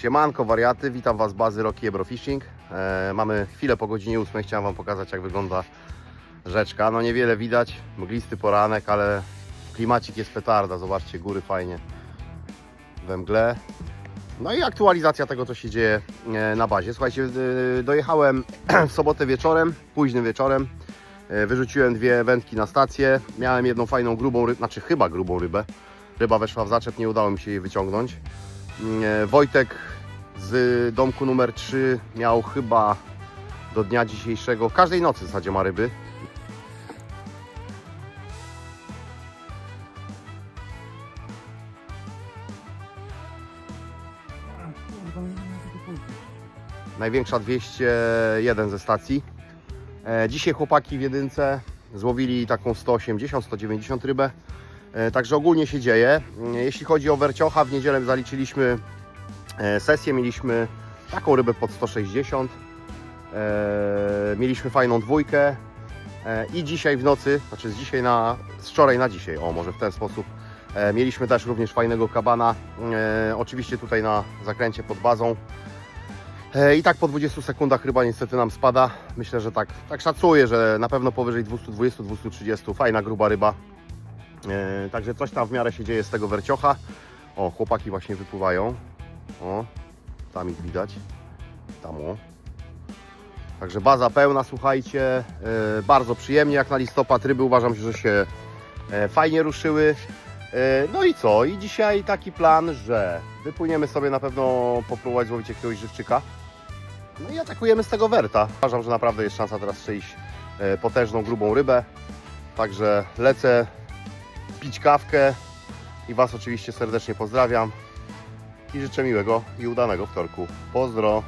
Siemanko wariaty, witam Was z bazy Rocky Ebro Fishing. E, mamy chwilę po godzinie 8, chciałem Wam pokazać jak wygląda rzeczka. No niewiele widać, mglisty poranek, ale klimacik jest petarda, zobaczcie, góry fajnie we mgle. No i aktualizacja tego co się dzieje e, na bazie. Słuchajcie, e, dojechałem w sobotę wieczorem, późnym wieczorem. E, Wyrzuciłem dwie wędki na stację. Miałem jedną fajną grubą rybę, znaczy chyba grubą rybę. Ryba weszła w zaczep, nie udało mi się jej wyciągnąć. E, Wojtek z domku numer 3 miał chyba do dnia dzisiejszego, każdej nocy w zasadzie ma ryby. Największa 201 ze stacji. E, Dzisiaj chłopaki w jedynce złowili taką 180-190 rybę. E, Także ogólnie się dzieje. E, Jeśli chodzi o werciocha, w niedzielę zaliczyliśmy e, sesję, mieliśmy taką rybę pod 160. E, Mieliśmy fajną dwójkę. I dzisiaj w nocy, znaczy z dzisiaj na, z wczoraj na dzisiaj, o może w ten sposób. Mieliśmy też również fajnego kabana. Oczywiście tutaj na zakręcie pod bazą. I tak po 20 sekundach ryba niestety nam spada. Myślę, że tak, tak szacuję, że na pewno powyżej 220-230. Fajna, gruba ryba. E, Także coś tam w miarę się dzieje z tego werciocha. O, chłopaki właśnie wypływają. O, tam ich widać. Tam o. Także baza pełna, słuchajcie. E, Bardzo przyjemnie jak na listopad. Ryby uważam, że się e, fajnie ruszyły. No i co? I dzisiaj taki plan, że wypłyniemy sobie na pewno popróbować złowić jakiegoś żywczyka. No i atakujemy z tego werta. Uważam, że naprawdę jest szansa teraz e, potężną, grubą rybę. Także lecę pić kawkę i Was oczywiście serdecznie pozdrawiam i życzę miłego i udanego wtorku. Pozdro!